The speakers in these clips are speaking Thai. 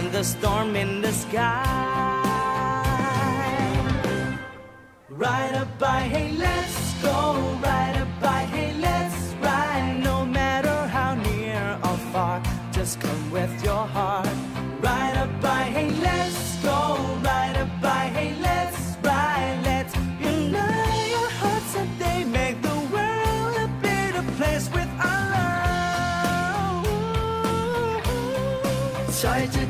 and the storm in the sky. Ride a bike, hey, let's go. Ride a bike, hey, let's ride. No matter how near or far, just come with your heart. Ride a bike, hey, let's go. Ride a bike, hey, let's ride. Let's unite your hearts and they make the world a better place with our love. 踩着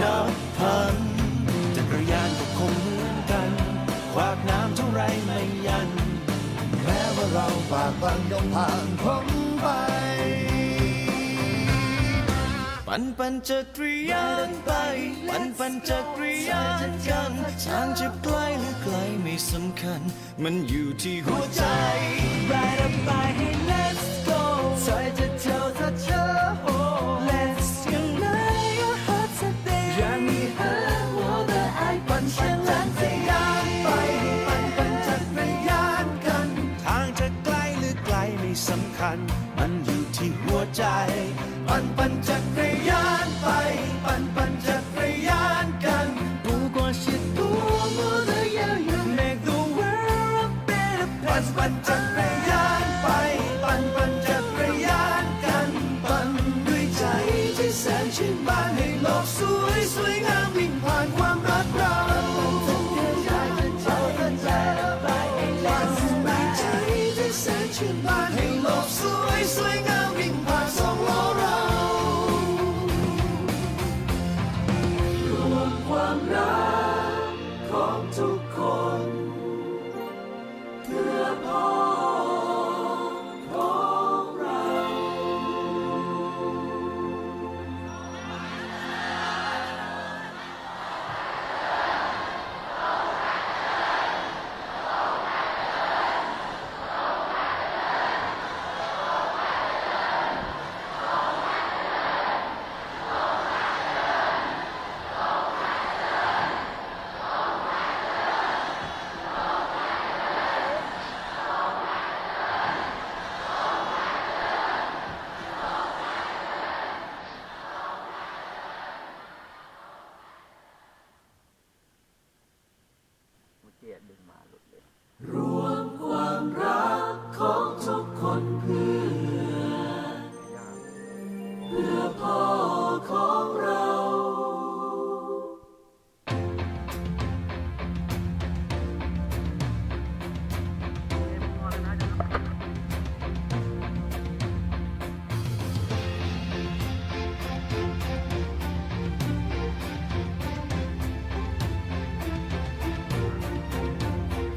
นับพันจักรยานก็คงเหมือนกัน ขวากน้ำเท่าไรไม่ยัน แม้ว่าเราฝ่าฟันย่อมผ่านพ้นไป ปั่นปั่นจักรยานไป ปั่นปั่นจักรยานกันทางจะไกลหรือไกลไม่สำคัญ มันอยู่ที่หัวใจ Ride a bike, ที่หัวใจ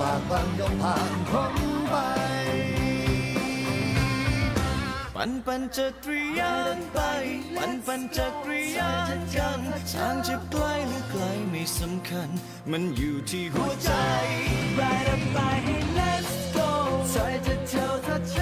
ฝากฝังยอมผ่านพ้นไป ปั่นปันจะตรียานไป ปั่นปั่นจะกรยานกันทางจะไกลหรือไกลไม่สำคัญ มันอยู่ที่หัวใจ Ride up by hey let's go ใจจะเที่ยวถ้า